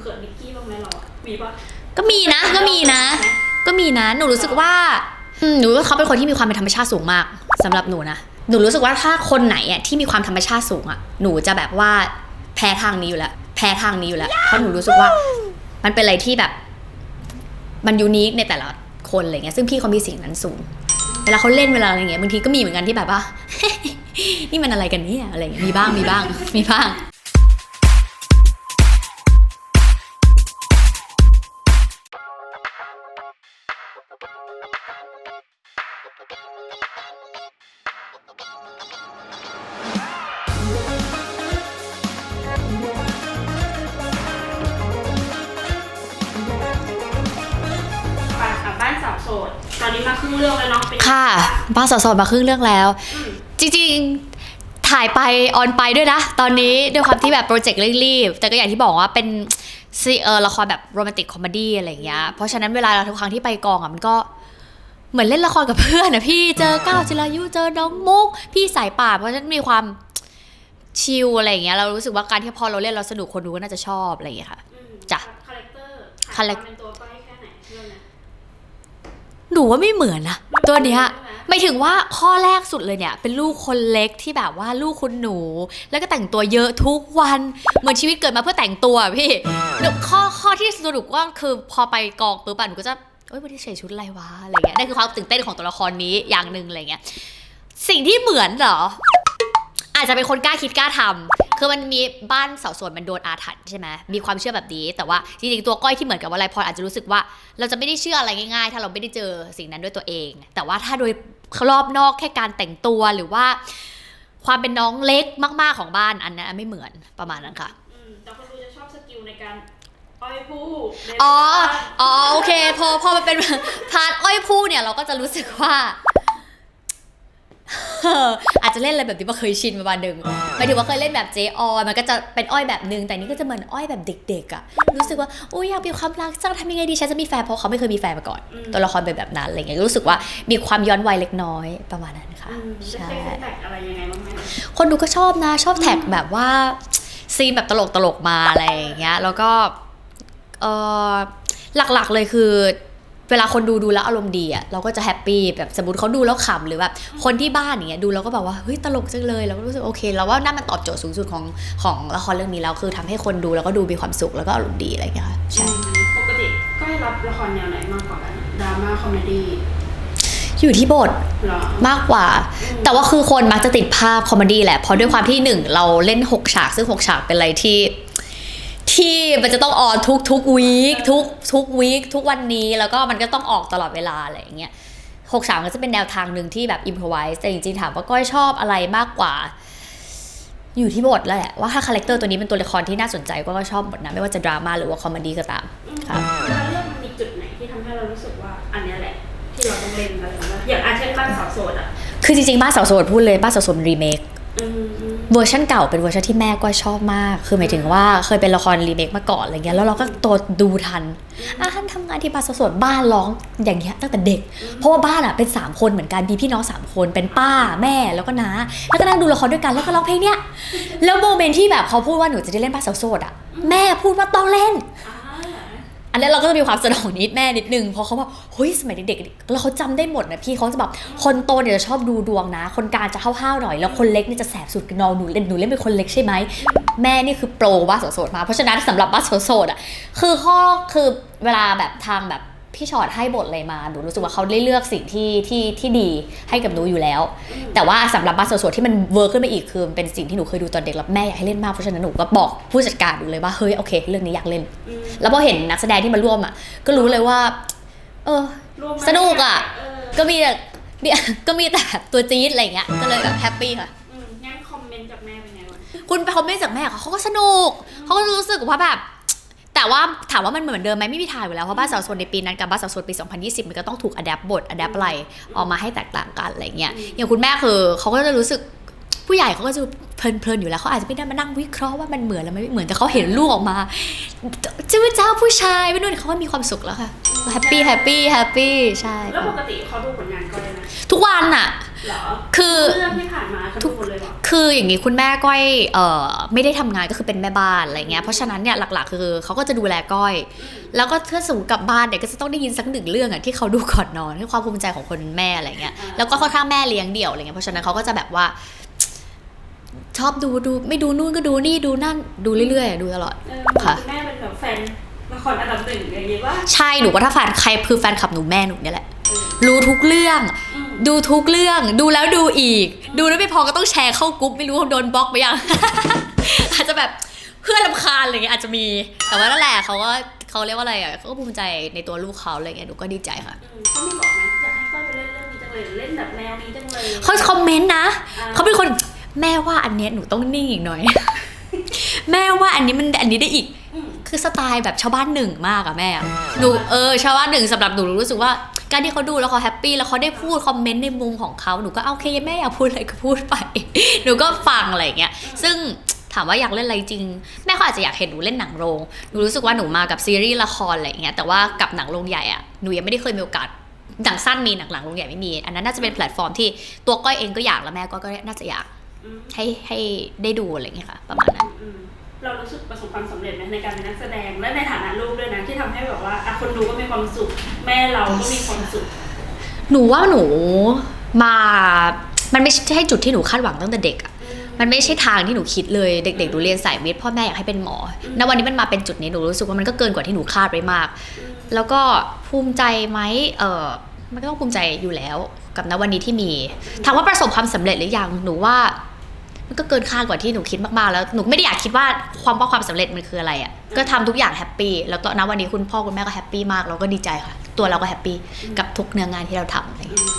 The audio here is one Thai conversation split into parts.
เขินนิกกี้บ้างไหมเราอะมีปะก็มีนะก็มีนะ ก็มีนะหนูรู้สึกว่าอืมหนูว่าเขาเป็นคนที่มีความเป็นธรรมชาติสูงมากสำหรับหนูนะหนูรู้สึกว่าถ้าคนไหนอะที่มีความธรรมชาติสูงอะหนูจะแบบว่าแพ้ทางนี้อยู่แล้วแพ้ทางนี้อยู่แล้วเพราะหนูรู้สึกว่า มันเป็นอะไรที่แบบ มันยูนิคในแต่ละคนอะไรเงี้ยซึ่งพี่เขามีสิ่งนั้นสูงเวลาเขาเล่นเวลาอะไรเงี้ยบางทีก็มีเหมือนกันที่แบบว่า นี่มันอะไรกันเนี่ยอะไรเงี้ยมีบ้างมีบ้างมีบ้าง สาวโสดตอนนี้มาครึ่งเรื่องแล้วเนาะเป็นยังไงค่ะบ้างบ้านสาวโสดมาครึ่งเรื่องแล้วอืมจริงๆถ่ายไปออนไปด้วยนะ ตอนนี้ด้วยความที่แบบโปรเจกต์เร่งรีบแต่ก็อย่างที่บอกว่าเป็นซีเออละครแบบโรแมนติกคอมเมดี้อะไรอย่างเงี้ย เพราะฉะนั้นเวลาเราทุกครั้งที่ไปกองอะมันก็เหมือนเล่นละครกับเพื่อนนะพี่เจอก้าวจิรายุเจอน้องมุก พี่สายป่านเพราะฉะนั้นมีความชิลอะไรอย่างเงี้ยเรารู้สึกว่าการที่พอเราเล่นเราสนุกคนดูก็น่าจะชอบอะไรอย่างเงี้ยค่ะอืมจ้ะคาแรคเตอร์คาแรควมเป็นตัวก้อยแค่ไหนเรื่องเนี้ย หนูว่าไม่เหมือนนะตัวเนี้ยไม่ถึงว่าข้อแรกสุดเลยเนี่ย เป็นลูกคนเล็กที่แบบว่าลูกคุณหนู แล้วก็แต่งตัวเยอะทุกวัน เหมือนชีวิตเกิดมาเพื่อแต่งตัวอะพี่หนูข้อข้อที่สนุกว่าคือพอไปกองปุ๊บอะหนูก็จะเอ้ยวันนี้ใส่ชุดอะไรวะอะไรเงี้ยนั่นคือความตื่นเต้นของตัวละครนี้อย่างหนึ่งอะไรเงี้ยสิ่งที่เหมือนเหรอ อาจจะเป็นคนกล้าคิดกล้าทำ คือมันมีบ้านเสาส่วนมันโดนอาถรรพ์ใช่ไหมมีความเชื่อแบบนี้ แต่ว่าจริงๆตัวก้อยที่เหมือนกับวลัยพรอาจจะรู้สึกว่า เราจะไม่ได้เชื่ออะไรง่ายๆ ถ้าเราไม่ได้เจอสิ่งนั้นด้วยตัวเอง แต่ว่าถ้าโดยรอบนอกแค่การแต่งตัวหรือว่า ความเป็นน้องเล็กมาก ๆของบ้านอันนั้นไม่เหมือนประมาณนั้นค่ะอืมแต่คนดูจะชอบสกิลในการอ้อยผู้ในอ๋อบ้านอ๋อ โอเค พอ พอมันเป็นพาร์ทอ้อยผู้เนี่ย เราก็จะรู้สึกว่า อาจจะเล่นอะไรแบบนี้มาเคยชินประมาณหนึ่งหมายถึงว่าเคยเล่นแบบเจออยมันก็จะเป็นอ้อยแบบหนึ่งแต่นี่ก็จะเหมือนอ้อยแบบเด็กๆอะรู้สึกว่าอุ้ยอยากมีความรักจังทำยังไงดีฉันจะมีแฟนเพราะเขาไม่เคยมีแฟนมาก่อน ตัวละครเป็นแบบนั้นอะไรเงี้ย รู้สึกว่ามีความย้อนวัยเล็กน้อยประมาณนั้นค่ะอืมจะใช่ใช้ฟีดแบ็กอะไรยังไงบ้างไหมคนดูก็ชอบนะ ชอบแท็กแบบว่าซีนแบบตลกตลกๆมาอะไรอย่างเงี้ย แล้วก็เออหลักๆเลยคือ เวลาคนดูดูแล้วอารมณ์ดีอะเราก็จะแฮปปี้แบบสมมติเขาดูแล้วขำหรือแบบคนที่บ้านอย่างเงี้ยดูแล้วก็แบบว่าเฮ้ยตลกจังเลยเราก็รู้สึกโอเคเราว่านั่นมันตอบโจทย์สูงสุดของของละครเรื่องนี้แล้วคือทำให้คนดูแล้วก็ดูมีความสุขแล้วก็อารมณ์ดีอะไรอย่างเงี้ยค่ะใช่ปกติก็ให้รับละครแนวไหนมากกว่ากันดราม่าคอมเมดี้อยู่ที่บทเหรอมากกว่า แต่ว่าคือคนมักจะติดภาพคอมเมดี้แหละเพราะด้วยความที่หนึ่งเราเล่น 6 ฉากซึ่ง 6 ฉากเป็นอะไรที่ ที่มันจะต้องออนทุกทุกวีคทุกทุกวีคทุกวันนี้แล้วก็มันก็ต้องออกตลอดเวลาอะไรอย่างเงี้ยหกฉากก็จะเป็นแนวทางหนึ่งที่แบบอิมพอไวส์แต่จริงๆถามว่าก้อยชอบอะไรมากกว่า อยู่ที่บทแล้วแหละว่าถ้าคาแรคเตอร์ตัวนี้เป็นตัวละครที่น่าสนใจก็ก็ชอบหมดนะไม่ว่าจะดราม่าหรือว่าคอมเมดี้ก็ตามครับเวลาเรื่องมันมีจุดไหนที่ทำให้เรารู้สึกว่าอันเนี้ยแหละ ที่เราต้องเล่นอะไรอย่างเงี้ยอย่างอาเช่นบ้านสาวโสดอะคือจริงๆบ้านสาวโสดพูดเลยบ้านสาวโสดมันรีเมคอืมอืม เวอร์ชันเก่าเป็นเวอร์ชันที่แม่ก็ชอบมาก คือหมายถึงว่าเคยเป็นละครรีเมคมาก่อนอะไรเงี้ย แล้วเราก็โตดูทันอะท่านทำงานที่บาสสดบ้านร้องอย่างเงี้ยตั้งแต่เด็ก เพราะว่าบ้านอะเป็น3คนเหมือนกันมีพี่น้อง3คนเป็นป้าแม่แล้วก็น้า แล้วก็นั่งดูละครด้วยกันแล้วก็ร้องเพลงเนี้ย แล้วโมเมนต์ที่แบบเขาพูดว่าหนูจะได้เล่นบ้านสาวโสดอะ แม่พูดว่าต้องเล่น อันนี้เราก็จะมีความสนองนิดแม่นิดนึงเพราะเขาบอกเฮ้ยสมัยเด็กๆแล้วเขาจำได้หมดนะพี่เขาจะแบบคนโตเนี่ยจะชอบดูดวงนะ คนกลางจะห้าวๆหน่อย แล้วคนเล็กเนี่ยจะแสบสุดนอนหนูเล่นหนูเล่นเป็นคนเล็กใช่ไหมแม่นี่คือโปรบ้าโสดมาเพราะฉะนั้นสำหรับบ้าโสดอะคือข้อคือเวลาแบบทางแบบ พี่ชอตให้บทอะไรมาหนูรู้สึกว่าเขาได้เลือกสิ่งที่ที่ที่ดีให้กับหนูอยู่แล้ว แต่ว่าสำหรับบ้านโสดๆที่มันเวิร์กขึ้นมาอีกคือเป็นสิ่งที่หนูเคยดูตอนเด็กแล้วแม่อยากให้เล่นมากเพราะฉะนั้นหนูก็บอกผู้จัดการหนูเลยว่าเฮ้ยโอเค เรื่องนี้อยากเล่นอืมแล้วพอเห็นนักแสดงที่มาร่วมอะก็รู้เลยว่า เออรวมมาสนุกอะเออก็มีแต่มีก็มีแต่แบบตัวจี๊ดอะไรอย่างเงี้ยก็เลยแบบแฮปปี้ค่ะอืมงั้นคอมเมนต์จากแม่เป็นไงวะคุณไปคอมเมนต์จากแม่เขาเขาก็สนุกเขาก็รู้สึกว่าแบบ แต่ว่าถามว่ามันเหมือนเดิมไหมไม่มีทางอยู่แล้ว เพราะบ้านสาวโซนในปีนั้นกับบ้านสาวโซนปี 2020 มันก็ต้องถูกอัดแอปบทอัดแอปอะไรออกมาให้แตกต่างกันอะไรเงี้ยอย่างคุณแม่คือเขาก็จะรู้สึกผู้ใหญ่เขาก็จะเพลินๆอยู่แล้วเขาอาจจะไม่ได้มานั่งวิเคราะห์ว่ามันเหมือนแล้วไม่เหมือนแต่เขาเห็นลูกออกมาเจ้าเจ้าผู้ชายไม่นู่นเขาก็มีความสุขแล้วค่ะแฮปปี้แฮปปี้แฮปปี้ใช่แล้วปกติเขาดูผลงานก็เลยนะทุกวันอะเหรอคือเรื่องที่ผ่านมาก็ทุกคนเลยเหรอคืออย่างนี้คุณแม่ก้อยเอ่อไม่ได้ทำงานก็คือเป็นแม่บ้านอะไรเงี้ยเพราะฉะนั้นเนี่ยหลักๆ คือเขาก็จะดูแลก้อย แล้วก็ถ้าสมมติกลับบ้านเนี่ยก็จะต้องได้ยินสักหนึ่งเรื่องอะที่เขาดูก่อนนอนคือความภูมิใจของคนเป็นแม่อะไรเงี้ยอ่าแล้วก็ค่อนข้างแม่เลี้ยงเดี่ยวอะไรเงี้ยเพราะฉะนั้นเขาก็จะแบบว่าชอบดูดูไม่ดูนู่นก็ดูนี่ดูนั่นดูเรื่อยๆอะดูตลอดเออค่ะณแม่เป็นแบบแฟนละครอันดับหนึ่งอย่างนี้ว่าใช่หนูก็ถ้าแฟนใครคือแฟนคลับหนูแม่หนูเนี่ยแหละเออรู้ทุกเรื่องอืม ดูทุกเรื่องดูแล้วดูอีก ดูแล้วไม่พอก็ต้องแชร์เข้ากรุ๊ปไม่รู้ว่าโดนบล็อกไปยัง อาจจะแบบเพื่อนลำคาญอะไรเงี้ยอาจจะมี แต่ว่านั่นแหละเขาก็เขาเรียกว่าอะไรอะเขาก็ภูมิใจในตัวลูกเขาอะไรเงี้ยหนูก็ดีใจค่ะอืมเขาไม่บอกไหมอยากให้ก้อยไปเล่นเรื่องนี้จังเลยหรือเล่นแบบแนวนี้จังเลยเขาคอมเมนต์นะอ่าเขาเป็นคนแม่ว่าอันเนี้ยหนูต้องนิ่งอีกหน่อย แม่ว่าอันนี้มันอันนี้ได้อีกอืมคือสไตล์แบบชาวบ้านหนึ่งมากอะแม่อะหนูเออชาวบ้านหนึ่งสำหรับหนูหนูรู้สึกว่า การที่เขาดูแล้วเขาแฮปปี้แล้วเขาได้พูดคอมเมนต์ในมุมของเขาหนูก็โอเคแม่อยากพูดอะไรก็พูดไป หนูก็ฟังอะไรอย่างเงี้ยซึ่งถามว่าอยากเล่นอะไรจริง แม่เขาอาจจะอยากเห็นหนูเล่นหนังโรงหนูรู้สึกว่าหนูมากับซีรีส์ละครอะไรอย่างเงี้ยแต่ว่ากับหนังโรงใหญ่อะหนูยังไม่ได้เคยมีโอกาสหนังสั้นมีหนังหลังโรงใหญ่ไม่มี อันนั้นน่าจะเป็นแพลตฟอร์มที่ตัวก้อยเองก็อยากแล้วแม่ก็ก็น่าจะอยากให้ให้ได้ดูอะไรอย่างเงี้ยค่ะ ประมาณนั้น เรารู้สึกประสบความสำเร็จไหมในการเป็นนักแสดง และในฐานะลูกด้วยนะที่ทำให้แบบว่าอะคนดูก็มีความสุข แม่เราก็มีความสุข หนูว่าหนูมา มันไม่ใช่จุดที่หนูคาดหวังตั้งแต่เด็กอะมันไม่ใช่ทางที่หนูคิดเลยเด็กๆหนูเรียนสายวิทย์พ่อแม่อยากให้เป็นหมอณวันนี้มันมาเป็นจุดนี้หนูรู้สึกว่ามันก็เกินกว่าที่หนูคาดไว้มาก แล้วก็ภูมิใจไหมเออมันก็ต้องภูมิใจอยู่แล้ว กับณวันนี้ที่มีถามว่าประสบความสำเร็จหรือยังหนูว่า มันก็เกินคาดกว่าที่หนูคิดมากๆ แล้วหนูไม่ได้อยากคิดว่าความว่าความสำเร็จมันคืออะไรอะก็ทำทุกอย่างแฮปปี้แล้วตอนณวันนี้คุณพ่อคุณแม่ก็แฮปปี้มากเราก็ดีใจค่ะ ตัวเราก็แฮปปี้กับทุกเนื้องานที่เราทำอะไรอย่างเงี้ยอืม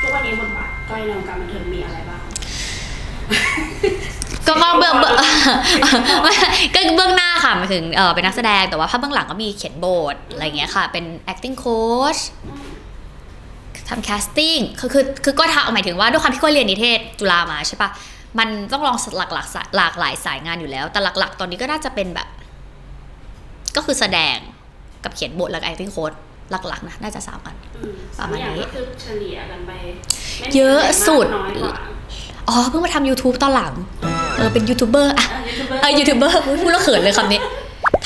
ทุกวันนี้บทบาทก้อยในวงการบันเทิงมีอะไรบ้างก็ก็เบื้องเบื้องก็เบื้องหน้าค่ะหมายถึงเออเป็นนักแสดงแต่ว่าภาพเบื้องหลังก็มีเขียนบทอะไรอย่างเงี้ยค่ะ เป็น acting coach ทำ casting คือคือคือก็ทำหมายถึงว่าด้วยความที่ก็เรียนนิเทศจุฬามาใช่ปะ มันต้องลองหลากหลากสายหลากหลายสายงานอยู่แล้ว แต่หลัก ๆ ตอนนี้ก็น่าจะเป็นแบบ ก็คือแสดงกับเขียนบทแล้วก็ acting coach หลักๆนะน่าจะสามอันอืมประมาณนี้สอย่างก็คือเฉลี่ยกันไปไม่มีเยอะสุดน้อยกว่าอ๋อเพิ่งมาทำ YouTube ตอนหลังเออเป็นยูทูบเบอร์อะอะยูทูบเบอร์เออยูทูบเบอร์พูดแล้วเขินเลยคำนี้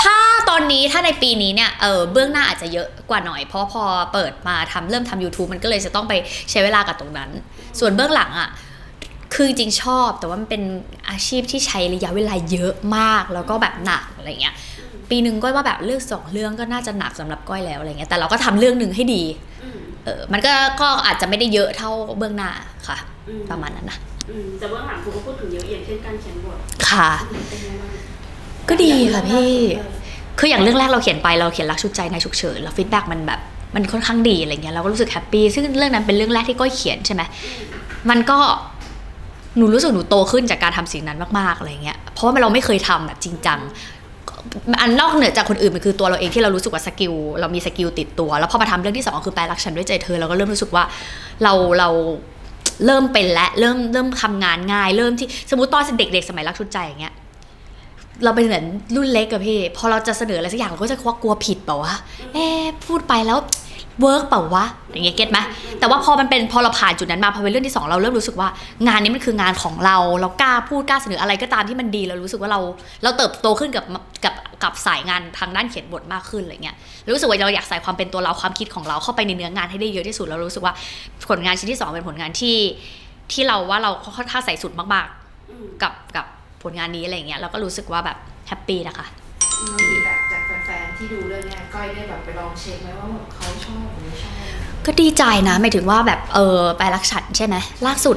ถ้าตอนนี้ถ้าในปีนี้เนี่ยเออเบื้องหน้าอาจจะเยอะกว่าหน่อย เพราะว่าพอเปิดมาทำเริ่มทำ YouTube มันก็เลยจะต้องไปใช้เวลากับตรงนั้น ส่วนเบื้องหลังอะ คือจริงๆชอบแต่ว่ามันเป็นอาชีพที่ใช้ระยะเวลาเยอะมากแล้วก็แบบหนักอะไรเงี้ยปีหนึ่งก้อยว่าแบบเลือกสองเรื่องก็น่าจะหนักสำหรับก้อยแล้วอะไรเงี้ยแต่เราก็ทำเรื่องหนึ่งให้ดีอืมเออมันก็ก็อาจจะไม่ได้เยอะเท่าเบื้องหน้าค่ะอืมประมาณนั้นนะอืมแต่เบื้องหลังคุณก็พูดถึงเยอะอย่างเช่นการเขียนบทค่ะเป็นไงบ้างก็ดีค่ะพี่เออคืออย่างเรื่องแรกเราเขียนไปเราเขียนรักชุดใจในฉุกเฉินแล้วฟีดแบ็กมันแบบมันค่อนข้างดีอะไรเงี้ยเราก็รู้สึกแฮปปี้ซึ่งเรื่องนั้นเป็นเรื่องแรกที่ก้อยเขียนใช่ไหมมันก็ หนูรู้สึกหนูโตขึ้นจากการทำสิ่งนั้นมากๆอะไรเงี้ยเพราะว่าเราไม่เคยทำแบบจริงจังอันนอกเหนือจากคนอื่นมันคือตัวเราเองที่เรารู้สึกว่าสกิลเรามีสกิลติดตัว แล้วพอมาทำเรื่องที่สองคือแปลรักฉันด้วยใจเธอเราก็เริ่มรู้สึกว่าเราเราเริ่มเป็นและเริ่มเริ่มทำงานง่าย เริ่มที่สมมติตอนเด็กๆ สมัยรักชุดใจอย่างเงี้ยเราเป็นเหมือนรุ่นเล็กอะพี่พอเราจะเสนออะไรสักอย่างเราก็จะว่ากลัวผิดเปล่าวะเอ๊พูดไปแล้ว เวิร์กเปล่าวะอย่างเงี้ยเก็ตไหมแต่ว่าพอมันเป็นพอเราผ่านจุดนั้นมาพอเป็นเรื่องที่สองเราเริ่มรู้สึกว่า งานนี้มันคืองานของเราเรากล้าพูดกล้าเสนออะไรก็ตามที่มันดีเรารู้สึกว่าเราเราเติบโตขึ้นกับกับกับสายงานทางด้านเขียนบทมากขึ้นอะไรเงี้ยรู้สึกว่าเราอยากใส่ความเป็นตัวเราความคิดของเราเข้าไปในเนื้องานให้ได้เยอะที่สุดเรารู้สึกว่าผลงานชิ้นที่สองเป็นผลงานที่ที่เราว่าเราค่อนข้างใส่สุดมากๆ กับกับผลงานนี้อะไรเงี้ยเราก็รู้สึกว่าแบบแฮปปี้นะคะ ทีแบบจากแฟนๆที่ดูเรื่องเนี้ยก้อยได้แบบไปลองเช็คไหมว่าแบบเขาชอบหรือไม่ชอบก็ดีใจนะหมายถึงว่าแบบเออไปรักฉันใช่ไหมล่าสุด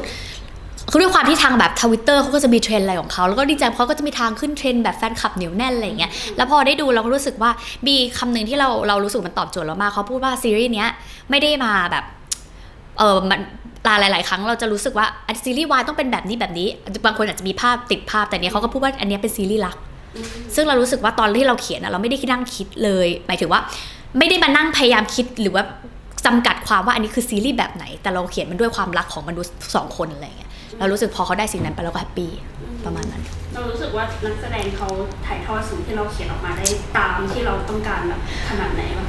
คือด้วยความที่ทางแบบทวิตเตอร์เขาก็จะมีเทรนด์อะไรของเขาแล้วก็ดีใจเพราะเขาก็จะมีทางขึ้นเทรนด์แบบแฟนคลับเหนียวแน่นอะไรอย่างเงี้ยแล้วพอได้ดูเราก็รู้สึกว่ามีคำหนึ่งที่เราเรารู้สึกมันตอบโจทย์เรามากเขาพูดว่าซีรีส์เนี้ยไม่ได้มาแบบเออมันหลายหลายๆครั้งเราจะรู้สึกว่าอันซีรีส์วายต้องเป็นแบบนี้แบบนี้บางคนอาจจะมีภาพติดภาพแต่เนี้ยเขาก็พูดว่าอันเนี้ยเป็นซีรีส์รักอืม ซึ่งเรารู้สึกว่าตอนที่เราเขียนอะเราไม่ได้นั่งคิดเลย หมายถึงว่า ไม่ได้มานั่งพยายามคิดหรือว่าจำกัดความว่าอันนี้คือซีรีส์แบบไหน แต่เราเขียนมันด้วยความรักของมนุษย์สองคนอะไรอย่างเงี้ยเรารู้สึกพอเขาได้สิ่งนั้นไปเราก็แฮปปี้ประมาณนั้น เรารู้สึกว่านักแสดงเขาถ่ายทอดสิ่งที่เราเขียนออกมาได้ตามที่เราต้องการแบบขนาดไหนบ้าง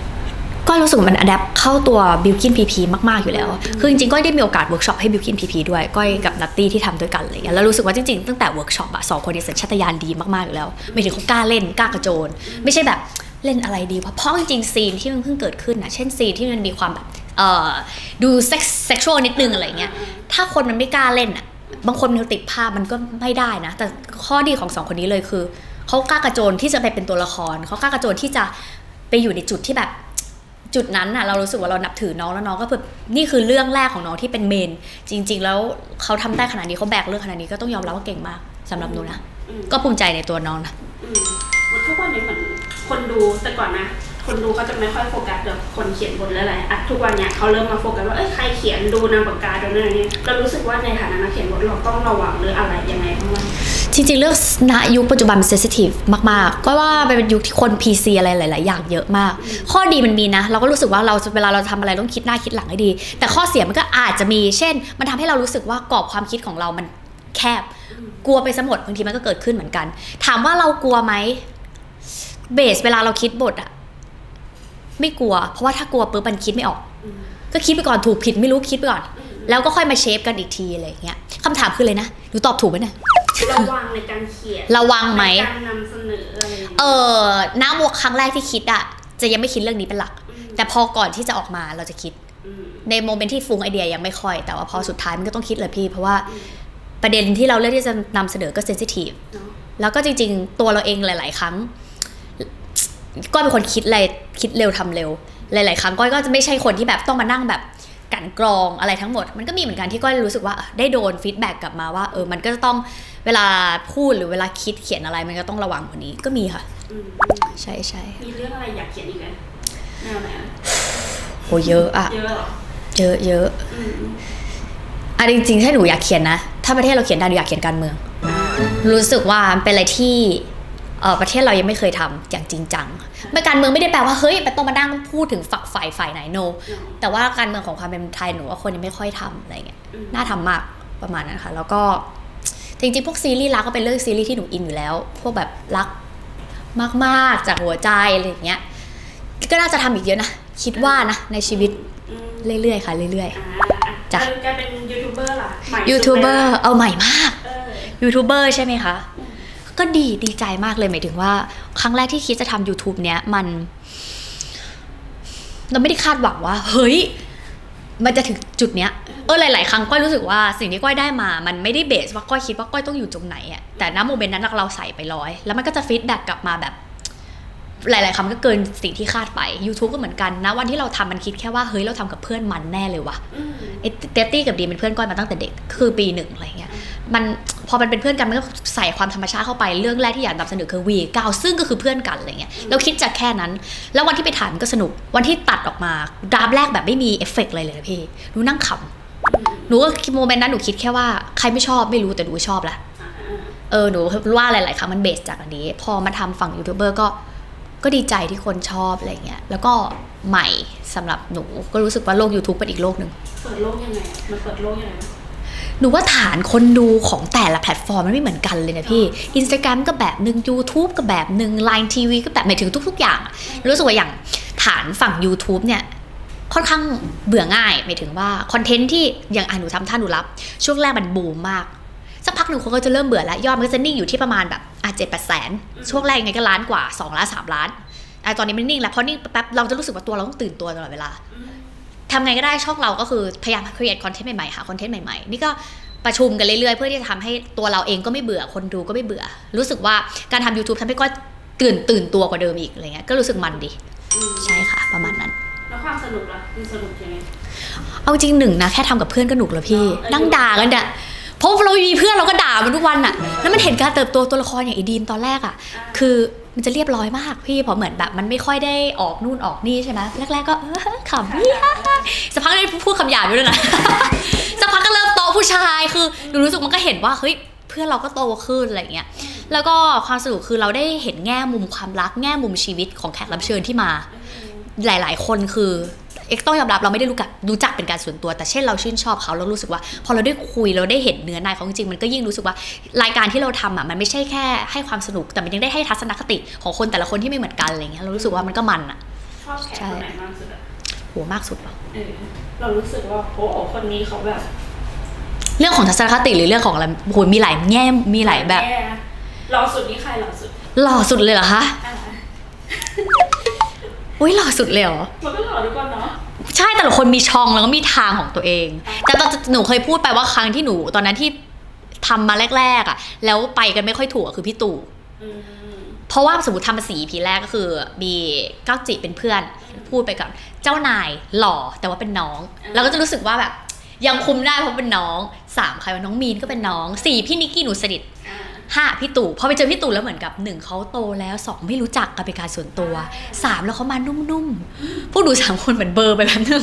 ก็รู้สึกมันอัดแอปเข้าตัวบิวกินพีพีมาก ๆ อยู่แล้ว คือจริงๆก็ได้มีโอกาสเวิร์กช็อปให้บิวกินพีพีด้วย ก้อยกับนัตตี้ที่ทำด้วยกันเงี้ยแล้วรู้สึกว่าจริงๆตั้งแต่เวิร์กช็อปอะสองคนนี้สัญชาตญาณดีมาก ๆ อยู่แล้วไม่ถึงเขากล้าเล่นกล้ากระโจน ไม่ใช่แบบเล่นอะไรดีเพราะเพราะจริงๆซีนที่มันเพิ่งเกิดขึ้นอะเช่นซีนที่มันมีความแบบเอ่อดูเซ็กเซ็กชวลนิดนึงอะไรเงี้ยถ้าคนมันไม่กล้าเล่นอะบางคนมันติดภาพมันก็ไม่ได้นะ แต่ข้อดีของสองคนนี้เลยคือเขากล้ากระโจนที่จะไปเป็นตัวละครเขากล้ากระโจนที่จะไปอยู่ในจุดที่แบบ จุดนั้นน่ะเรารู้สึกว่าเรานับถือน้องแล้วน้องก็แบบนี่คือเรื่องแรกของน้องที่เป็นเมน จริง ๆ แล้วเขาทำได้ขนาดนี้เขาแบกเรื่องขนาดนี้ก็ต้องยอมรับว่าเก่งมากสำหรับหนูนะอืมก็ภูมิใจในตัวน้องนะอืมทุกวันนี้เหมือนคนดูแต่ก่อนนะคนดูเขาจะไม่ค่อยโฟกัสกับคนเขียนบทและอะไรอะทุกวันเนี่ยเขาเริ่มมาโฟกัสว่าเอ้ยใครเขียนดูนามปากกาดูนั่นอะไรนี่เรารู้สึกว่าในฐานะนักเขียนบทเราต้องระวังหรืออะไรยังไงบ้างไหม จริงๆเรื่องณยุคปัจจุบันมันเซนซิทีฟมากๆ ก็ว่าเป็นยุคที่คน PC อะไรหลาย ๆ อย่างเยอะมาก ข้อดีมันมีนะ เราก็รู้สึกว่าเราเวลาเราทำอะไรต้องคิดหน้าคิดหลังให้ดี แต่ข้อเสียมันก็อาจจะมี เช่น มันทำให้เรารู้สึกว่ากรอบความคิดของเรามันแคบ กลัวไปซะหมดบางทีมันก็เกิดขึ้นเหมือนกัน ถามว่าเรากลัวไหมเบสเวลาเราคิดบทอะไม่กลัว เพราะว่าถ้ากลัวปุ๊บมันคิดไม่ออก ก็คิดไปก่อนถูกผิดไม่รู้คิดไปก่อน แล้วก็ค่อยมาเชฟกันอีกทีอะไรอย่างเงี้ยคำถามคือเลยนะหนูตอบถูกไหมเนี่ย ระวังในการเขียนระวังไหม ในการนำเสนออะไรอย่างเงี้ยเออหน้าโมกครั้งแรกที่คิดอะจะยังไม่คิดเรื่องนี้เป็นหลัก มแต่พอก่อนที่จะออกมาเราจะคิด อืมในโมเมนต์ที่ฟุ้งไอเดียยังไม่ค่อย แต่ว่าพอสุดท้ายมันก็ต้องคิดเลยพี่ เพราะว่าประเด็นที่เราเลือกที่จะนำเสนอก็เซนซิทีฟ เนาะแล้วก็จริงๆ ตัวเราเองหลาย ๆ ครั้ง ก้อยเป็นคนคิดอะไรคิดเร็วทำเร็ว หลาย ๆ ครั้งก้อยก็จะไม่ใช่คนที่แบบต้องมานั่งแบบ กลันกรองอะไรทั้งหมด มันก็มีเหมือนกันที่ก้อยรู้สึกว่าเออได้โดนฟีดแบ็กกลับมาว่าเออมันก็จะต้องเวลาพูดหรือเวลาคิดเขียนอะไรมันก็ต้องระวังกว่านี้ก็มีค่ะอืมใช่ใช่มีเรื่องอะไรอยากเขียนอีกไหมแนวไหนอะโหเยอะอะเยอะเหรอเยอะเยอะอืมอะจริงๆถ้าหนูอยากเขียนนะ ถ้าประเทศเราเขียนได้หนูอยากเขียนการเมือง รู้สึกว่ามันเป็นอะไรที่เออ ประเทศเรายังไม่เคยทำอย่างจริงจังไม่การเมืองไม่ได้แปลว่าเฮ้ยไปต้องมานั่งพูดถึงฝักฝ่ายฝ่ายไหนโนเนาะแต่ว่าการเมืองของความเป็นไทยหนูว่าคนยังไม่ค่อยทำอะไรเงี้ยอืมน่าทำมากประมาณนั้นค่ะ แล้วก็จริงๆพวกซีรีส์รักก็เป็นเรื่องซีรีส์ที่หนูอินอยู่แล้ว พวกแบบรักมากๆจากหัวใจอะไรอย่างเงี้ยก็น่าจะทำอีกเยอะนะคิดว่านะในชีวิตอืมเรื่อยๆค่ะเรื่อยอ่าจ้ะแล้วการเป็นยูทูบเบอร์ล่ะใหม่ๆยูทูบเบอร์เอาใหม่มากเออยูทูบเบอร์ใช่ไหมคะ ก็ดีดีใจมากเลยหมายถึงว่า ครั้งแรกที่คิดจะทำ YouTube เนี้ยมัน เราไม่ได้คาดหวังว่า เฮ้ย มันจะถึงจุดเนี้ยเออหลาย ๆ ครั้งก้อยรู้สึกว่าสิ่งที่ก้อยได้มา มันไม่ได้เบสว่าก้อยคิดว่าก้อยต้องอยู่ตรงไหนอะแต่ณโมเมนต์นั้นเราใส่ไปร้อย แล้วมันก็จะฟีดแบ็กกลับมาแบบ หลาย ๆคำก็เกินสิ่งที่คาดไป YouTube ก็เหมือนกันนะวันที่เราทำมันคิดแค่ว่าเฮ้ยเราทำกับเพื่อนมันแน่เลยว่ะอืมไอ้เตตตี้กับดีมเป็นเพื่อนก้อยมาตั้งแต่เด็กคือปีหนึ่งอะไรเงี้ย มันพอมันเป็นเพื่อนกันมันก็ใส่ความธรรมชาติเข้าไปเรื่องแรกที่อยากนำเสนอคือวีก้าวซึ่งก็คือเพื่อนกันอะไรเงี้ยเราคิดจากแค่นั้น แล้ววันที่ไปถ่ายมันก็สนุกวันที่ตัดออกมาดราฟแรกแบบไม่มีเอฟเฟกต์อะไรเลยนะพี่หนูนั่งขำหนูก็โมเมนต์นั้นหนูคิดแค่ว่าใครไม่ชอบไม่รู้แต่หนูชอบแหละเออหนูว่าหลาย ๆ ครั้งมันเบสจากอันนี้ พอมาทำฝั่งยูทูบเบอร์ก็ก็ดีใจที่คนชอบอะไรเงี้ยแล้วก็ใหม่สำหรับหนูก็รู้สึกว่าโลก YouTube เป็นอีกโลกหนึ่งเปิดโลกยังไงมันเปิดโลกยังไง หนูว่าฐานคนดูของแต่ละแพลตฟอร์มมันไม่เหมือนกันเลยนะพี่ Instagram ก็แบบหนึ่ง YouTube ก็แบบหนึ่ง Line TV ก็แบบหมายถึงทุก ๆ อย่างอะรู้สึกว่าอย่างฐานฝั่ง YouTube เนี่ยค่อนข้างเบื่อง่ายหมายถึงว่าคอนเทนต์ที่อย่างอะหนูทำท่านหนูรับ ช่วงแรกมันบูมมากสักพักหนึ่งคนก็จะเริ่มเบื่อแล้วยอดมันก็จะนิ่งอยู่ที่ประมาณแบบอะเจ็ดแปดแสนช่วงแรกยังไงก็ล้านกว่าสองล้านสามล้านอะตอนนี้มันนิ่งแล้วพอนิ่งแป๊บเราจะรู้สึกว่าตัวเราต้องตื่นตัวตลอดเวลาอืม ทำไงก็ได้ช่องเราก็คือพยายาม create content ใหม่ๆหา content ใหม่ๆ นี่ก็ประชุมกันเรื่อยๆ เพื่อที่จะทำให้ตัวเราเองก็ไม่เบื่อคนดูก็ไม่เบื่อ รู้สึกว่าการทำ YouTube ทำให้ก็ตื่นตื่นตัวกว่าเดิมอีกอะไรเงี้ยก็รู้สึกมันดีอืมใช่ค่ะ ประมาณนั้น แล้วความสนุกล่ะมันสนุกยังไงเอาจริงหนึ่งนะแค่ทำกับเพื่อนก็หนุกแล้วพี่เออนั่งด่ากันเนี่ยเพราะเรามีเพื่อนเราก็ด่ามันทุกวันอะแล้วมันเห็นการเติบโตตัวละครอย่างไอีดีนตอนแรกอะคือ มันจะเรียบร้อยมากพี่พอเหมือนแบบมันไม่ค่อยได้ออกนู่นออกนี่ใช่ไหมแรก ๆ ก็ขำนี่สักพักได้พูดคำหยาบไปด้วยนะสักพักก็เริ่มโตผู้ชายคือหนูรู้สึกมันก็เห็นว่าเฮ้ยเพื่อนเราก็โตขึ้นอะไรอย่างเงี้ยแล้วก็ความสนุกคือเราได้เห็นแง่มุมความรักแง่มุมชีวิตของแขกรับเชิญที่มา หลาย ๆ คนคือ เอ็กซ์ต้องยอมรับเราไม่ได้รู้จักรู้จักเป็นการส่วนตัว แต่เช่นเราชื่นชอบเขาเรารู้สึกว่า พอเราได้คุยเราได้เห็นเนื้อในเขาจริงๆมันก็ยิ่งรู้สึกว่ารายการที่เราทำอะมันไม่ใช่แค่ให้ความสนุกแต่มันยังได้ให้ทัศนคติของคนแต่ละคนที่ไม่เหมือนกันอะไรเงี้ยเรารู้สึกว่ามันก็มันอะชอบแขกคนไหนมากสุดอะโหมากสุดเหรอเออเรารู้สึกว่าโอ้คนนี้เขาแบบ เรื่องของทัศนคติหรือเรื่องของอะไรโหมีหลายแง่มีหลายแบบย่หล่อสุดนี่ใครหล่อสุดหล่อสุดเลยเหรอคะ อ่าอุ้ยหล่อสุดเลยเหรอ มันก็หล่อทุกคนเนาะ ใช่แต่ละคนมีช่องแล้วก็มีทางของตัวเอง แต่ตอนหนูเคยพูดไปว่าครั้งที่หนู ตอนนั้นที่ทำมาแรก ๆ อะ แล้วไปกันไม่ค่อยถูกอะคือพี่ตู่ อืม เพราะว่าสมมติทำมาสีพีแรกก็คือมีก้าวจิเป็นเพื่อนพูดไปก่อนเจ้านายหล่อแต่ว่าเป็นน้องเราก็จะรู้สึกว่าแบบยังคุมได้เพราะเป็นน้องสามใครว่าน้องมีนก็เป็นน้องสี่พี่นิกกี้หนูสนิทอ่า ห้าพี่ตู่พอไปเจอพี่ตู่แล้วเหมือนกับหนึ่งเขาโตแล้วสองไม่รู้จักกันเป็นการส่วนตัวสามแล้วเขามานุ่มๆพวกหนูสามคนเหมือนเบอร์ไปแบบนึง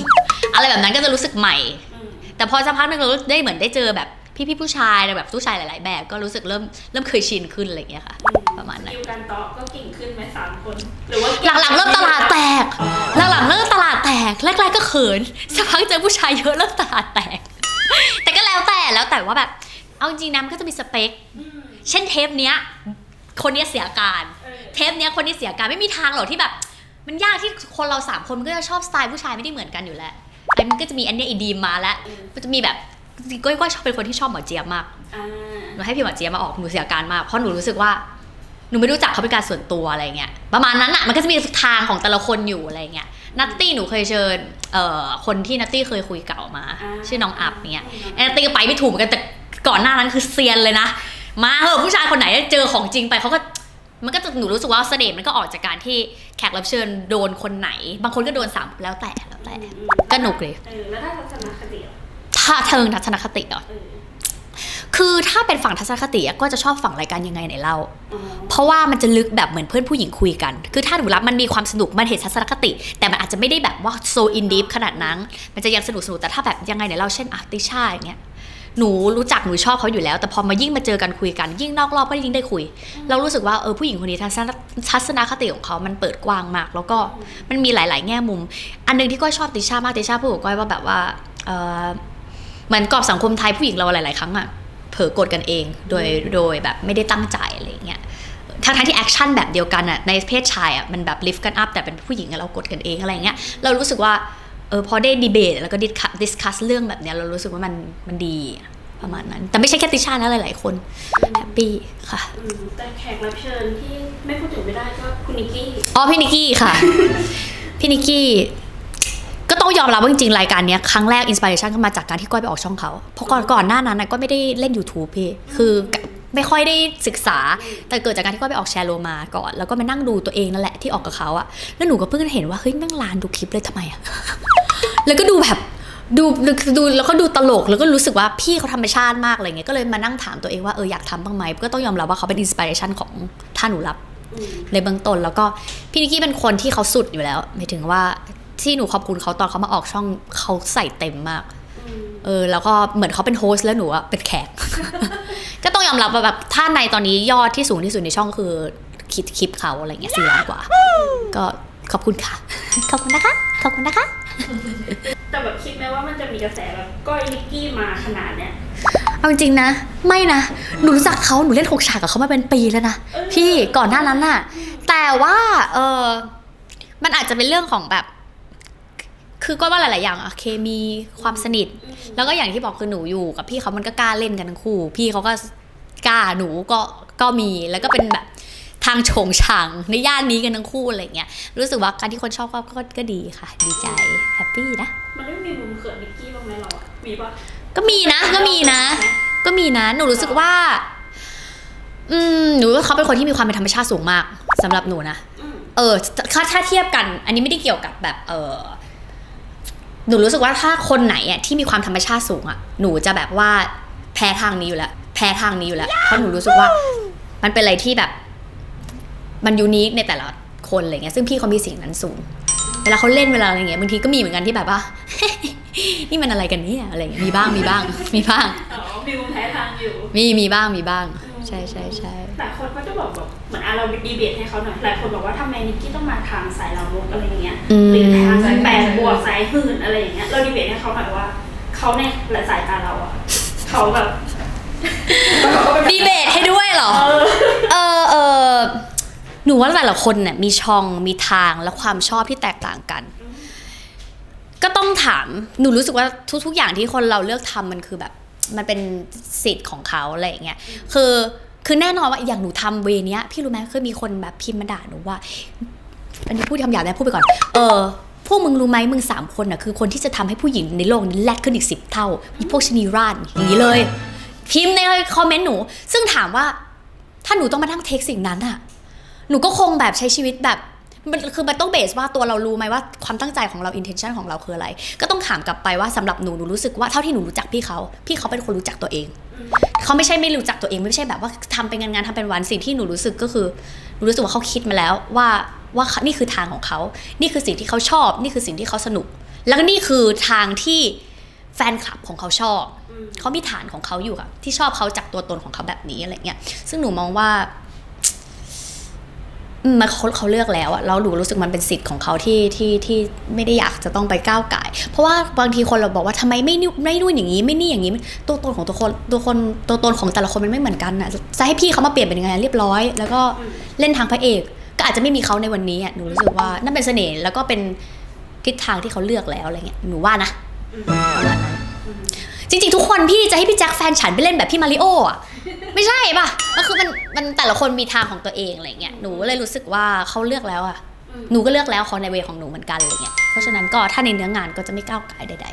อะไรแบบนั้นก็จะรู้สึกใหม่อืมแต่พอสักพักหนึงเราก็ได้เหมือนได้เจอแบบพี่ๆผู้ชายแบบผู้ชายหลาย ๆ แบบก็รู้สึกเริ่มเริ่มเคยชินขึ้นอะไรอย่างเงี้ยค่ะ ประมาณนั้นสกิลการตอบก็เก่งขึ้นไหมสามคนหรือว่าหลังๆเริ่มตลาดแตก หลังๆเริ่มตลาดแตกแรกๆก็เขินสักพักเจอผู้ชายเยอะเริ่มตลาดแตก แต่ก็แล้วแต่แล้วแต่ว่าแบบ เอาจริงๆนะมันก็จะมีสเปคอืมเช่นเทปเนี้ย คนเนี้ยเสียอาการเออเทปเนี้ยคนนี้เสียอาการไม่มีทางหรอกที่แบบ มันยากที่คนเราสามคนมันก็จะชอบสไตล์ผู้ชายไม่ได้เหมือนกันอยู่แล้วแต่มันก็จะมีอันเนี้ยอีดีมมาแล้วอืมมันจะมีแบบก้อยก็ชอบเป็นคนที่ชอบหมอเจี๊ยบมากอ่าหนูให้พี่หมอเจี๊ยบมาออกหนูเสียอาการมากเพราะหนูรู้สึกว่าหนูไม่รู้จักเขาเป็นการส่วนตัวอะไรเงี้ยประมาณนั้นอะมันก็จะมีทางของแต่ละคนอยู่อะไรเงี้ยนัตตี้หนูเคยเชิญเอ่อคนที่นัตตี้เคยคุยเก่ามา ชื่อน้องอัพเนี้ยไอ้นัตตี้ก็ไปไม่ถูกเหมือนกันแต่ ก่อนหน้านั้นคือเซียนเลยนะ มาเหอะผู้ชายคนไหนเจอของจริงไปเขาก็มันก็จะหนูรู้สึกว่าเสน่ห์มันก็ออกจากการที่แขกรับเชิญโดนคนไหน บางคนก็โดนสามแล้วแต่แล้วแต่อืมก็หนุกเลยเออแล้วถ้าทัศนคติอะถ้าเทิงทัศนคติเหรอเออคือถ้าเป็นฝั่งทัศนคติอะก็จะชอบฝั่งรายการยังไงไหนเล่าอ๋อเพราะว่ามันจะลึกแบบเหมือนเพื่อนผู้หญิงคุยกัน คือถ้าหนูรับมันมีความสนุกมันเห็นทัศนคติ แต่มันอาจจะไม่ได้แบบว่าโซอินดีฟขนาดนั้น มันจะยังสนุกสนุกแต่ถ้าแบบยังไงเนี่ยเราเช่นอาติชาอย่างเงี้ย หนูรู้จักหนูชอบเขาอยู่แล้ว แต่พอมายิ่งมาเจอกันคุยกัน ยิ่งนอกรอบก็ยิ่งได้คุย เรารู้สึกว่าเออผู้หญิงคนนี้ทัศนทัศนคติของเขามันเปิดกว้างมาก แล้วก็มันมีหลาย ๆ แง่มุม อันหนึงที่ก้อยชอบติชามากติชาพูดกับก้อยว่าแบบว่าเออเหมือนกรอบสังคมไทยผู้หญิงเราหลาย ๆ ครั้งอะเผลอกดกันเองโดยโดยแบบไม่ได้ตั้งใจอะไรเงี้ยทั้งทั้งที่แอคชั่นแบบเดียวกันอะในเพศชายอะมันแบบลิฟต์กันอัพแต่เป็นผู้หญิงเรากดกันเองอะไรเงี้ยเรารู้สึกว่า ออพอได้ดีเบตแล้วก็ดิสคัสเรื่องแบบเนี้ยเรารู้สึกว่ามันมันดีอะประมาณนั้น แต่ไม่ใช่แค่ติชานะหลายๆคนแฮปปี้ค่ะอืมแต่แขกรับเชิญที่ไม่พูดถึงไม่ได้ก็คุณนิกกี้อ๋อพี่นิกกี้ค่ะ พี่นิกกี้ก็ต้องยอมรับว่าจริงๆรายการเนี้ยครั้งแรกอินสปิเรชันก็มาจากการที่ก้อยไปออกช่องเขา เพราะก่อนก่อนหน้านั้นน่ะก็ไม่ได้เล่น YouTube พี่ คือไม่ค่อยได้ศึกษา แต่เกิดจากการที่ก้อยไปออกแชร์โลมาก่อน แล้วก็มานั่งดูตัวเองนั่นแหละที่ออกกับเขาอะแล้วหนูก็เพิ่งเห็นว่าเฮ้ยแม่งลานดูคลิปเลยทำไมอะ แล้วก็ดูแบบดูดูแล้วก็ดูตลกแล้วก็รู้สึกว่าพี่เขาธรรมชาติมากอะไรเงี้ยก็เลยมานั่งถามตัวเองว่าเอออยากทำบ้างไหมก็ต้องยอมรับว่าเขาเป็นอินสปิเรชันของท่านหนูรับอืมในเบื้องต้นแล้วก็พี่นิกกี้เป็นคนที่เขาสุดอยู่แล้วหมายถึงว่าที่หนูขอบคุณเขาตอนเขามาออกช่องเขาใส่เต็มมากอืมเออแล้วก็เหมือนเขาเป็นโฮสต์แล้วหนูอะเป็นแขก ก็ต้องยอมรับว่าแบบถ้าในตอนนี้ยอดที่สูงที่สุดในช่องคือคลิปคลิปเขาอะไรเงี้ยสี่ล้านกว่า ก็ ขอบคุณค่ะ ขอบคุณนะคะ ขอบคุณนะคะ แต่แบบคิดไหมว่ามันจะมีกระแสแบบก้อยนิกกี้มาขนาดเนี้ย เอาจริงๆนะ ไม่นะ หนูรู้จักเขาหนูเล่นหกฉากกับเขามาเป็นปีแล้วนะเออพี่ก่อนหน้านั้นน่ะ แต่ว่าเออมันอาจจะเป็นเรื่องของแบบ คือก็ว่าหลาย ๆ อย่างอะเคมีความสนิทอืมแล้วก็อย่างที่บอกคือหนูอยู่กับพี่เขามันก็กล้าเล่นกันทั้งคู่ พี่เขาก็กล้าหนูก็ก็มีแล้วก็เป็นแบบ ทางโฉงฉางในย่านนี้กันทั้งคู่อะไรเงี้ยรู้สึกว่าการที่คนชอบก็ก็ก็ดีค่ะ ดีใจแฮปปี้นะมันไม่มีมุมเขินนิกกี้บ้างไหมเราอะมีปะก็มีนะก็มีนะ ก็มีนะหนูรู้สึกว่า อืมหนูว่าเขาเป็นคนที่มีความเป็นธรรมชาติสูงมากสำหรับหนูนะอืมเออถ้าถ้าเทียบกัน อันนี้ไม่ได้เกี่ยวกับแบบ เออหนูรู้สึกว่าถ้าคนไหนอะที่มีความธรรมชาติสูงอะหนูจะแบบว่าแพ้ทางนี้อยู่แล้วแพ้ทางนี้อยู่แล้วเพราะหนูรู้สึกว่า มันเป็นอะไรที่แบบ มันยูนิคในแต่ละคนอะไรเงี้ยซึ่งพี่เขามีสิ่งนั้นสูง เวลาเขาเล่นเวลาอะไรเงี้ยบางทีก็มีเหมือนกันที่แบบว่า นี่มันอะไรกันเนี่ยอะไรเงี้ยมีบ้างมีบ้าง มีบ้างอ๋อมีมุมแพ้ทางอยู่ มีมีบ้างมีบ้าง ใช่ใช่ใช่หลายคนก็จะบอกแบบเหมือนอะเราดีเบตให้เขาหน่อยหลายคนบอกว่าทำไมนิกกี้ต้องมาทางสายลามกอะไรอย่างเงี้ยอืมหรือทางสายแปดบวกสายหื่นอะไรอย่างเงี้ยเราดีเบตให้เขาหน่อยว่าเขาในสายตาเราอะเขาแบบดีเบตให้ด้วยเหรอ เออเออเออ หนูว่าแต่ละคนเนี่ยมีช่องมีทางและความชอบที่แตกต่างกัน ก็ต้องถามหนูรู้สึกว่าทุก ๆ อย่างที่คนเราเลือกทำมันคือแบบ มันเป็นสิทธิ์ของเขาอะไรอย่างเงี้ยคือคือแน่นอนว่าอย่างหนูทำเวเนี้ยพี่รู้ไหมเคยมีคนแบบพิมพ์มาด่าหนูว่าอันนี้พูดคำหยาบนะพูดไปก่อน เออพวกมึงรู้ไหมมึงสามคนอะคือคนที่จะทำให้ผู้หญิงในโลกนี้แลดขึ้นอีกสิบเท่ามีพวกชนีราดอย่างนี้เลย พิมพ์ในคอมเมนต์หนู ซึ่งถามว่าถ้าหนูต้องมาทั้งเทคสิ่งนั้นอะ หนูก็คงแบบใช้ชีวิตแบบมันคือมันต้องเบสว่าตัวเรารู้ไหมว่าความตั้งใจของเรา intention ของเราคืออะไร ก็ต้องถามกลับไปว่าสำหรับหนูหนูรู้สึกว่าเท่าที่หนูรู้จักพี่เขาพี่เขาเป็นคนรู้จักตัวเอง เขาไม่ใช่ไม่รู้จักตัวเองไม่ใช่แบบว่าทำเป็นงานงานทำเป็นวันสิ่งที่หนูรู้สึกก็คือหนูรู้สึกว่าเขาคิดมาแล้วว่าว่านี่คือทางของเขา นี่คือสิ่งที่เขาชอบ นี่คือสิ่งที่เขาสนุก แล้วก็นี่คือทางที่แฟนคลับของเขาชอบเขามีฐานของเขาอยู่ค่ะที่ชอบเขาจากตัวตนของเขาแบบนี้อะไรเงี้ยซึ่งหนูมองว่า มมันเขาเขาเลือกแล้วอะแล้วหนูรู้สึกมันเป็นสิทธิ์ของเขาที่ที่ที่ไม่ได้อยากจะต้องไปก้าวไก่ายเพราะว่าบางทีคนเราบอกว่าทำไมไม่นี่ไม่นู่นอย่างนี้ ไม่นี่อย่างนี้ตัวตนของตัวคนตัวคนตัวตนของแต่ละคนมันไม่เหมือนกันอะจะให้พี่เขามาเปลี่ยนเป็นยังไงเรียบร้อย แล้วก็อืมเล่นทางพระเอก ก็อาจจะไม่มีเขาในวันนี้อะหนูรู้สึกว่านั่นเป็นเสน่ห์แล้วก็เป็นทิศทางที่เขาเลือกแล้วอะไรเงี้ยหนูว่านะอืมประมาณนั้นอืมจริงๆทุกคนพี่จะให้พี่แจ็คแฟนฉันไปเล่นแบบพี่มาริโออะ ไม่ใช่ป่ะก็คือมันมันแต่ละคนมีทางของตัวเองอะไรเงี้ยหนูก็เลยรู้สึกว่าเขาเลือกแล้วอะอืมหนูก็เลือกแล้วเขาในเวของหนูเหมือนกันอะไรเงี้ยเพราะฉะนั้นก็ถ้าในเนื้องานก็จะไม่ก้าวไก่ายใด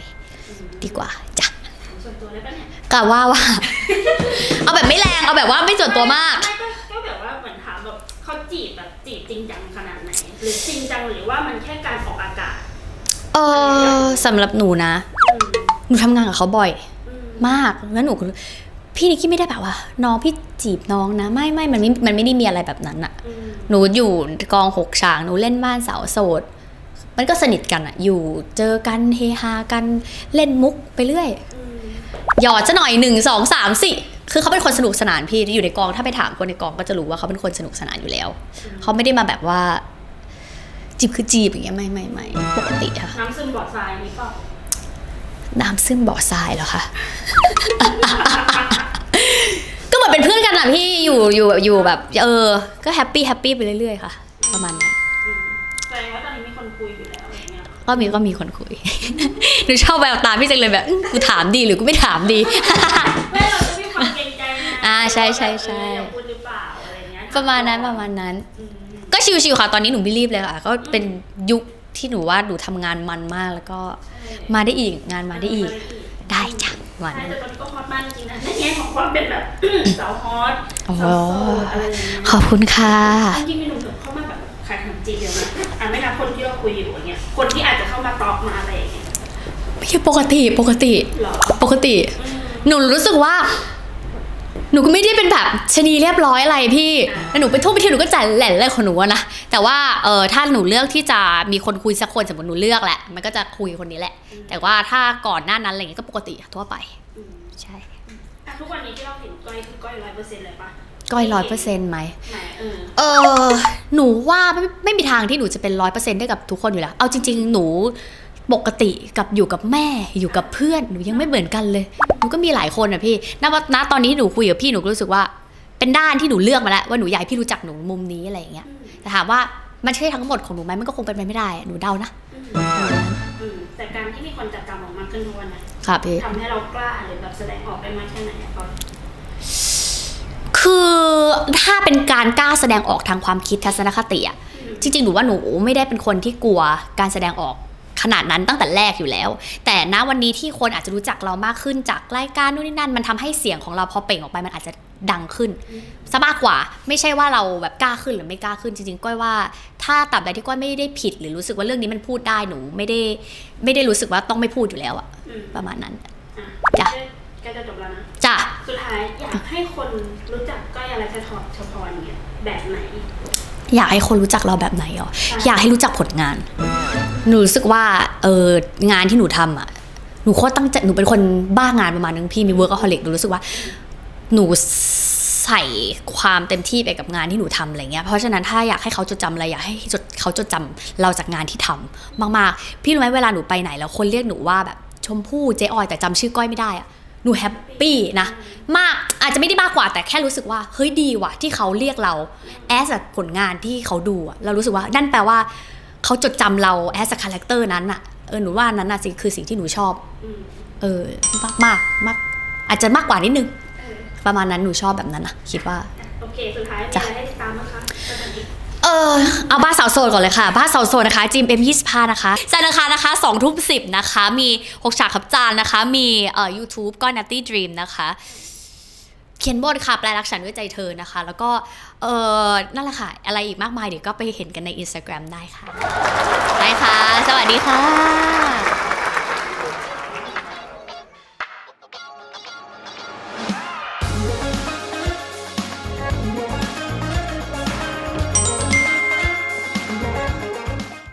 อืมๆดีกว่าจ้ะส่วนตัวได้ปะเนี่ยกะว่าว่า เอาแบบไม่แรงเอาแบบว่าไม่ส่วนตัวมาก ไก็ก็แบบว่าเหมือนถามแบบเขาจีบแบบจีบจริงจังขนาดไหน หรือจริงจังหรือว่ามันแค่การออกอากาศเออสำหรับหนูนะ อืมหนูทำงานกับเขาบ่อย อืมมากแล้วหนูก็รู้ พี่นิกกี้ไม่ได้แบบว่า น้องพี่จีบน้องนะ ไม่ไม่มันไม่มันไม่ได้มีอะไรแบบนั้นอะอืมหนูอยู่กองหกฉากหนูเล่นบ้านสาวโสด มันก็สนิทกันอะอยู่เจอกันเฮฮากันเล่นมุกไปเรื่อยอืมหยอดจะหน่อยหนึ่งสองสามสี่คือเขาเป็นคนสนุกสนานพี่ที่อยู่ในกองถ้าไปถามคนในกองก็จะรู้ว่าเขาเป็นคนสนุกสนานอยู่แล้ว เขาไม่ได้มาแบบว่า จีบคือจีบอย่างเงี้ยไม่ไม่ไม่ปกติค่ะน้ำซึมบ่อทรายนี่เปล่า น้ำซึมบ่อทรายเหรอคะ ก็เหมือนเป็นเพื่อนกันอะพี่อยู่อยู่อยู่แบบ เออ ก็แฮปปี้แฮปปี้ไปเรื่อยๆค่ะ ประมาณนั้นอืมแสดงว่าตอนนี้มีคนคุยอยู่แล้วอะไรเงี้ยก็มีก็มีคนคุย หนูชอบแววตาพี่จังเลยแบบอื้อกูถามดีหรือกูไม่ถามดี ไม่เราจะมีความเกรงใจนะอ่าใช่ใช่ใช่ เอออยากพูดหรือเปล่าอะไรเงี้ยประมาณนั้นประมาณนั้น อืมก็ชิวๆค่ะ ตอนนี้หนูไม่รีบเลยค่ะ ก็เป็นยุค ที่หนูว่าหนูทำงานมันมากแล้วก็มาได้อีกงานมาได้อีก ได้จ้ะวัน ใช่นั้นแต่ตอนนี้ก็ฮอตมากจริงๆนะในแง่ของความเป็นแบบ สาวฮอตอ๋อสาวโสดอะไรอย่างเงี้ยขอบคุณค่ะ จริงๆมีหนุ่มๆเข้ามาแบบขายขนมจีบเยอะนะอะไม่นับคนที่เราคุยอยู่อย่างเงี้ยคนที่อาจจะเข้ามาตอบมาอะไรอย่างเงี้ยไม่ใช่ปกติปกติ หรอปกติ อืมหนูรู้สึกว่า หนูก็ไม่ได้เป็นแบบชะนีเรียบร้อยอะไรพี่แล้วหนูไปทุ่มไปเที่ยวหนูก็จ่ายแหล่นเลยของหนูอะนะ แต่ว่าเออถ้าหนูเลือกที่จะมีคนคุยสักคนสมมติหนูเลือกแหละ มันก็จะคุยคนนี้แหละ แต่ว่าถ้าก่อนหน้านั้นอะไรเงี้ยก็ปกติทั่วไปอืมใช่ อะทุกวันนี้ที่เราเห็นก้อยคือก้อยร้อยเปอร์เซ็นต์เลยปะก้อยร้อยเปอร์เซ็นต์ไหม ไหนเออเออหนูว่าไม่ไม่มีทางที่หนูจะเป็นร้อยเปอร์เซ็นต์ได้กับทุกคนอยู่แล้ว เอาจริง ๆ หนู ปกติกับอยู่กับแม่อยู่กับเพื่อนหนูยังไม่เหมือนกันเลยหนูก็มีหลายคนอะพี่ณว่าณตอนนี้ที่หนูคุยกับพี่หนูก็รู้สึกว่า เป็นด้านที่หนูเลือกมาแล้วว่าหนูอยากให้พี่รู้จักหนูมุมนี้อะไรอย่างเงี้ยอืมแต่ถามว่ามันใช่ทั้งหมดของหนูไหมมันก็คงเป็นไปไม่ได้อะหนูเดานะอืมอืมแต่การที่มีคนจับจำออกมาขึ้นทุกวันเนี้ค่ะพี่ทำให้เรากล้าหรือแบบแสดงออกได้มากแค่ไหนอะก้อยคือถ้าเป็นการกล้าแสดงออกทางความคิดทัศนคติอะอืมจริงๆหนูว่าหนูไม่ได้เป็นคนที่กลัวการแสดงออก ขนาดนั้นตั้งแต่แรกอยู่แล้ว แต่ณวันนี้ที่คนอาจจะรู้จักเรามากขึ้นจากรายการนู่นนี่นั่น มันทำให้เสียงของเราพอเปล่งออกไปมันอาจจะดังขึ้นซะมากกว่า ไม่ใช่ว่าเราแบบกล้าขึ้นหรือไม่กล้าขึ้นจริงๆก้อยว่า ถ้าตับใดที่ก้อยไม่ได้ผิด หรือรู้สึกว่าเรื่องนี้มันพูดได้หนู ไม่ได้ไม่ได้รู้สึกว่าต้องไม่พูดอยู่แล้วอะอืมประมาณนั้นอะจ้ะใกล้จะจบแล้วนะจ้ะสุดท้ายอยากให้คนรู้จักก้อยอะไรชะทอชพรเนี่ยแบบไหน อยากให้คนรู้จักเราแบบไหนอะค่ะอยากให้รู้จักผลงาน หนูรู้สึกว่าเอองานที่หนูทำอะหนูโคตรตั้งใจหนูเป็นคนบ้างานประมาณนึงพี่มีเวิร์ก h o ลิกหนูรู้สึกว่า หนูใส่ความเต็มที่ไปกับงานที่หนูทำอะไรเงี้ย เพราะฉะนั้นถ้าอยากให้เขาจดจำอะไรอยากให้จดเขาจดจำเราจากงานที่ทำมากๆ พี่รู้ไหมเวลาหนูไปไหนแล้วคนเรียกหนูว่าแบบชมพู่เจออยแต่จำชื่อก้อยไม่ได้อะหนูแฮปปี้นะ มากอาจจะไม่ได้มากกว่าแต่แค่รู้สึกว่าเฮ้ยดีว่ะที่เขาเรียกเราแอสผลงานที่เขาดูอะเรารู้สึกว่านั่นแปลว่า เขาจดจำเราแอสคาแรคเตอร์นั้นอะเออหนูว่านั้นน่ะสิคือสิ่งที่หนูชอบอืมเออมากมากมากอาจจะมากกว่านิดนึงเออประมาณนั้นหนูชอบแบบนั้นนะคิดว่าโอเคสุดท้ายมีจ้ะอะไรให้ติดตามบ้างคะสถานีเออเอาบ้านสาวโสดก่อนเลยค่ะ บ้านสาวโสดนะคะจิมเอ็มยี่สิบห้านะคะจันทร์อังคารนะคะสองทุ่มสิบนะคะ มีหกฉากขับจานนะคะ มีเอ่อยูทูบก็ Natty Dream นะคะ เขียนบทค่ะแปลรักฉันด้วยใจเธอนะคะ แล้วก็เออนั่นแหละค่ะ อะไรอีกมากมายเดี๋ยวก็ไปเห็นกันใน Instagram ได้ค่ะ ได้ค่ะ สวัสดีค่ะ